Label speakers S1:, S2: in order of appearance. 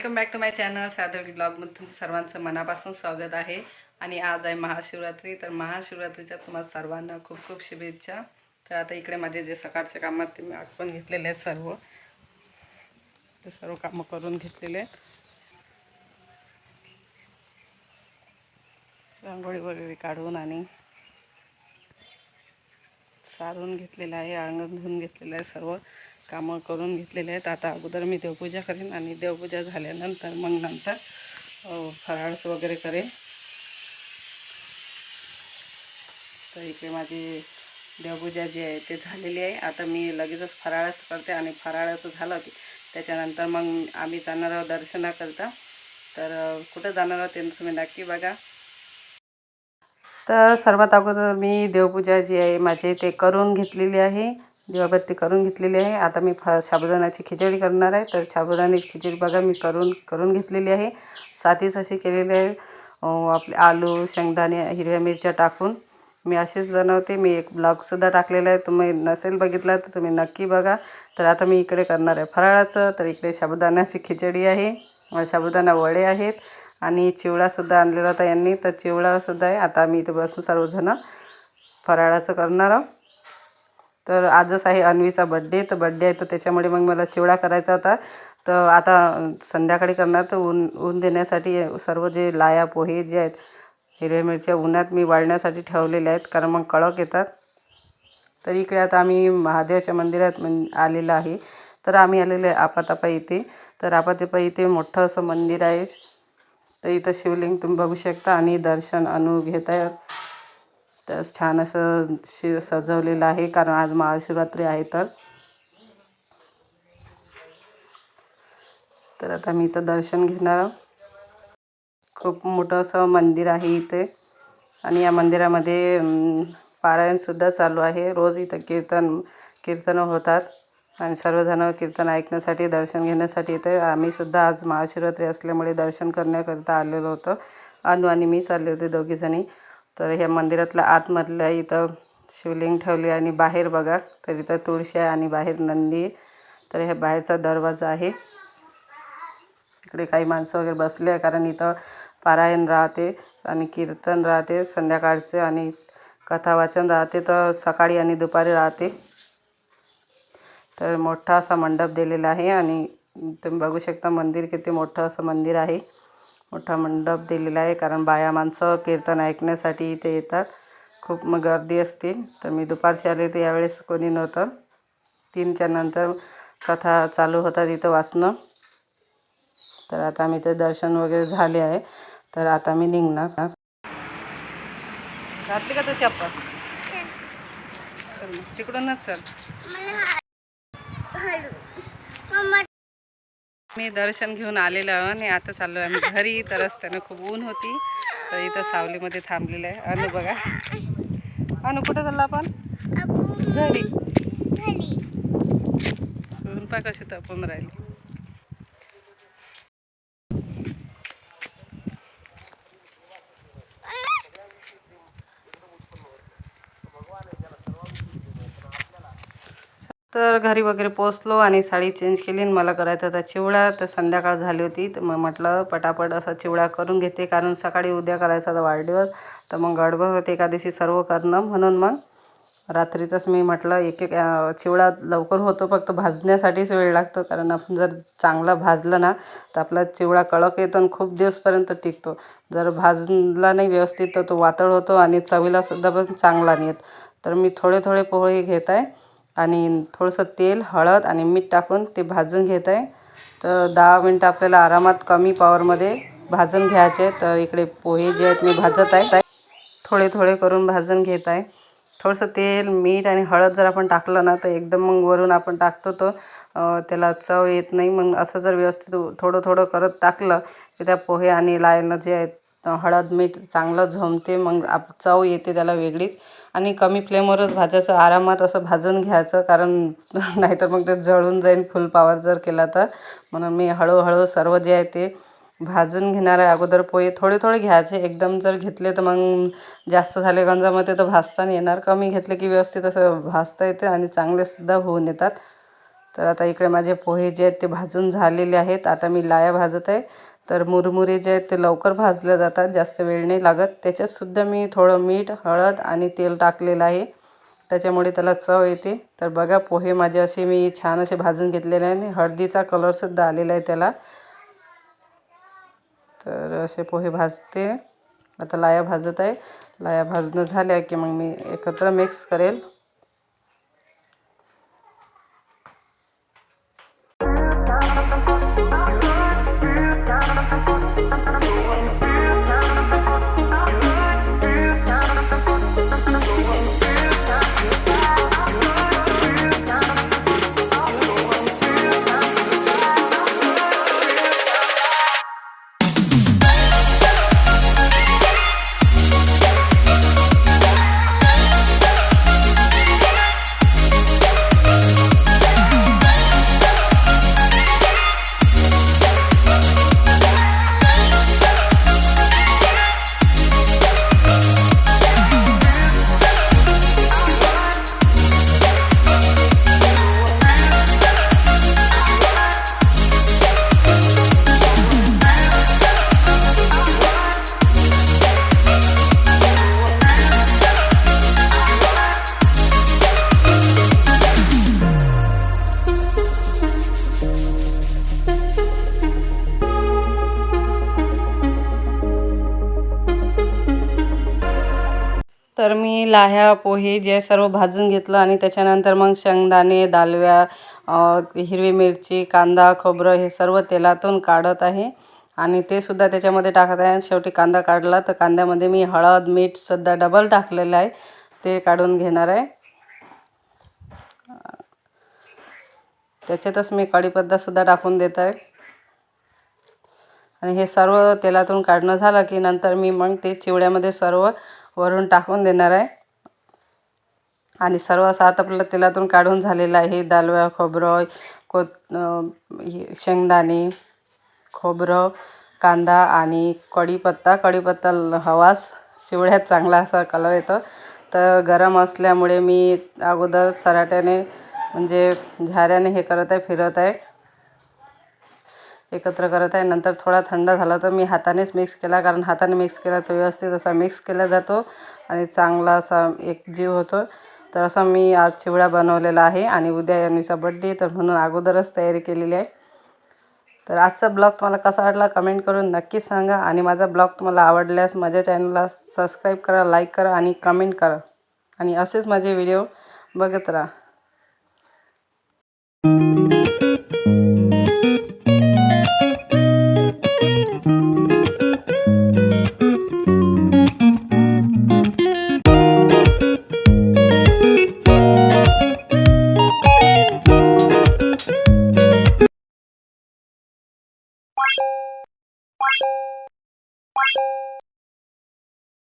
S1: Welcome back to my channel Sadhvi ब्लॉगमध्ये तुमचं सर्वांचं मनापासून स्वागत आहे. आणि आज आहे महाशिवरात्री तर महाशिवरात्रीच्या तुम्हाला सर्वांना खूप खूप शुभेच्छा. तर आता इकडे माझे जे सकाळच्या कामात ते मी आटपून घेतलेले आहेत सर्व. ते सर्व कामं करून घेतलेले आहेत. रांगोळी वगैरे काढून आणि सारून घेतलेलं आहे अंगण धुवून घेतलेलं आहे सर्व. कामं करून घेतलेले आहेत. आता अगोदर मी देवपूजा करेन आणि देवपूजा झाल्यानंतर मग नंतर फराळस वगैरे करेन. तर इकडे माझी देवपूजा जी आहे ते झालेली आहे. आता मी लगेचच फराळच करते आणि फराळाचं झालं की त्याच्यानंतर मग आम्ही जाणार आहोत दर्शनाकरता. तर कुठं जाणार आहोत ते तुम्ही नक्की बघा. तर सर्वात अगोदर मी देवपूजा जी आहे माझी ते करून घेतलेली आहे. दिवाबत्ती करून घेतलेली आहे. आता मी फ साबुदाण्याची खिचडी करणार आहे. तर साबुदाण्याची खिचडी बघा मी करून करून घेतलेली आहे. साधीच अशी केलेली आहे. आपले आलू शेंगदाणे हिरव्या मिरच्या टाकून मी अशीच बनवते. मी एक ब्लॉगसुद्धा टाकलेला आहे. तुम्ही नसेल बघितला तर तुम्ही नक्की बघा. तर आता मी इकडे करणार आहे फराळाचं. तर इकडे साबुदाण्याची खिचडी आहे. साबुदाणा वडे आहेत. आणि चिवडासुद्धा आणलेला होता यांनी. तर चिवडासुद्धा आहे. आता आम्ही इथे बसून सर्वजणं फराळाचं करणार आहोत. तर आजच आहे अन्वीचा बड्डे तर बड्डे आहे तर त्याच्यामुळे मग मला चिवडा करायचा होता. तर आता संध्याकाळी करणार. तर ऊन ऊन देण्यासाठी सर्व जे लाया पोहे जे आहेत हिरव्या मिरच्या उन्हात मी वाळण्यासाठी ठेवलेल्या आहेत कारण मग कळक येतात. तर इकडे आता आम्ही महादेवाच्या मंदिरात म्हण आलेलं आहे. तर आम्ही आलेलो आहे आपातापा इथे. तर आपातापा इथे मोठं असं मंदिर आहे. तर इथं शिवलिंग तुम्ही बघू शकता आणि दर्शन अनु घेत आहे तर छान असं शि सजवलेलं आहे कारण आज महाशिवरात्री आहे तर. तर आता मी इथं दर्शन घेणार खूप मोठं असं मंदिर आहे इथे. आणि या मंदिरामध्ये पारायणसुद्धा चालू आहे. रोज इथं कीर्तन कीर्तनं होतात. आणि सर्वजण कीर्तन ऐकण्यासाठी दर्शन घेण्यासाठी इथे. आम्हीसुद्धा आज महाशिवरात्री असल्यामुळे दर्शन करण्याकरिता आलेलो होतो. अनु आणि मी चालले होते दोघीजणी. तर ह्या मंदिरातल्या आतमधल्या इथं शिवलिंग ठेवले आणि बाहेर बघा तर इथं तुळशी आहे आणि बाहेर नंदी. आहे तर ह्या बाहेरचा दरवाजा आहे. इकडे काही माणसं वगैरे बसले आहे कारण इथं पारायण राहते आणि कीर्तन राहते संध्याकाळचे आणि कथा वाचन राहते तर सकाळी आणि दुपारी राहते. तर मोठा असा मंडप दिलेला आहे आणि तुम्ही बघू शकता मंदिर किती मोठं असं मंदिर आहे. मोठा मंडप दिलेला आहे कारण बाया माणसं कीर्तन ऐकण्यासाठी इथे येतात. खूप मग गर्दी असते तर मी दुपारची आले तर यावेळेस कोणी नव्हतं. तीनच्या नंतर कथा चालू होतात इथं वाचणं. तर आता आम्ही ते दर्शन वगैरे झाले आहे. तर आता मी निघणार. घातली का तू चप्पल? तिकडूनच चल. मी दर्शन घेऊन आलेलो आहे आणि आता चाललो आहे आम्ही घरी. तर रस्त्यानं खूप ऊन होती. तर इथं सावलीमध्ये थांबलेलं आहे. अनु बघा. अनु कुठं चालला आपण? घरी. पा कशी तपून राहिली. तर घरी वगैरे पोचलो आणि साडी चेंज केली आणि मला करायचा होता चिवडा. तर संध्याकाळ झाली होती. तर मग म्हटलं पटापट असा चिवडा करून घेते कारण सकाळी उद्या करायचा होता वाढदिवस. तर मग गडबड होते एका दिवशी सर्व करणं म्हणून मग रात्रीचंच मी म्हटलं एक एक चिवडा लवकर होतो फक्त भाजण्यासाठीच वेळ लागतो. कारण आपण जर चांगला भाजला ना तर आपला चिवडा कडक येतो आणि खूप दिवसपर्यंत टिकतो. जर भाजला नाही व्यवस्थित तर तो वातळ होतो आणि चवीलासुद्धा पण चांगला नाही येत. तर मी थोडे थोडे पोहे घेत आहे. आणि थोडंसं तेल हळद आणि मीठ टाकून ते भाजून घेत आहे तर दहा मिनटं आपल्याला आरामात कमी पॉवरमध्ये भाजून घ्यायचे तर इकडे पोहे जे आहेत मी भाजत आहे. थोडे थोडे करून भाजून घेत आहे. थोडंसं तेल मीठ आणि हळद जर आपण टाकलं ना तर एकदम मग वरून आपण टाकतो तो. त्याला चव येत नाही. मग असं जर व्यवस्थित थोडं थोडं करत टाकलं की त्या पोहे आणि लायनं जे आहेत हळद मीठ चांगलं झोंबते मग आप चव येते त्याला वेगळीच. आणि कमी फ्लेमवरच भाजायचं आरामात असं भाजून घ्यायचं कारण नाहीतर मग ते जळून जाईल फुल पावर जर केला तर. म्हणून मी हळूहळू सर्व जे आहे ते भाजून घेणार आहे अगोदर पोहे. थोडे थोडे घ्यायचे एकदम जर घेतले तर मग जास्त झाले गंजामध्ये तर भाजता नाही येणार. कमी घेतले की व्यवस्थित असं भाजता येते आणि चांगलेसुद्धा होऊन येतात. तर आता इकडे माझे पोहे जे आहेत ते भाजून झालेले आहेत. आता मी लाया भाजत आहे. तर मुरमुरे जे आहेत ते लवकर भाजले जातात जास्त वेळ नाही लागत. त्याच्यातसुद्धा मी थोडं मीठ हळद आणि तेल टाकलेलं आहे. त्याच्यामुळे त्याला चव येते. तर बघा पोहे माझे असे मी छान असे भाजून घेतलेले आहे आणि हळदीचा कलरसुद्धा आलेला आहे त्याला. तर असे पोहे भाजते. आता लाया भाजत आहे. लाया भाजणं झाल्या की मग मी एकत्र मिक्स करेल. तर मी लाह्या पोहे जे सर्व भाजून घेतलं आणि त्याच्यानंतर मग शेंगदाणे दालव्या हिरवी मिरची कांदा खोबरं हे सर्व तेलातून काढत आहे. आणि ते सुद्धा त्याच्यामध्ये टाकत आहे. शेवटी कांदा काढला तर कांद्यामध्ये मी हळद मीठसुद्धा डबल टाकलेलं आहे. ते काढून घेणार आहे. त्याच्यातच मी कढीपत्तासुद्धा टाकून देत आहे. आणि हे सर्व तेलातून काढणं झालं की नंतर मी मग ते चिवड्यामध्ये सर्व वरून टाकून देणार आहे. आणि सर्व सात आता तेलातून काढून झालेलं आहे. दालव्या खोबरं को शेंगदाणे खोबरं कांदा आणि कढीपत्ता. कढीपत्ता हवाच चिवड्यात चांगला असा कलर येतो. तर गरम असल्यामुळे मी अगोदर सराट्याने म्हणजे झाऱ्याने हे करत आहे फिरत आहे. एकत्र करत आहे. नंतर थोडा थंड झाला तर मी हातानेच मिक्स केला. कारण हाताने मिक्स केला तर व्यवस्थित असा मिक्स केला जातो आणि चांगला असा एक जीव होतो. तर असं मी आज चिवडा बनवलेला आहे आणि उद्या यांनीचा बड्डे तर म्हणून अगोदरच तयारी केलेली आहे. तर आजचा ब्लॉग तुम्हाला कसा वाटला कमेंट करून नक्कीच सांगा आणि माझा ब्लॉग तुम्हाला आवडल्यास माझ्या चॅनलला सबस्क्राईब करा लाईक करा आणि कमेंट करा. आणि असेच माझे व्हिडिओ बघत राहा.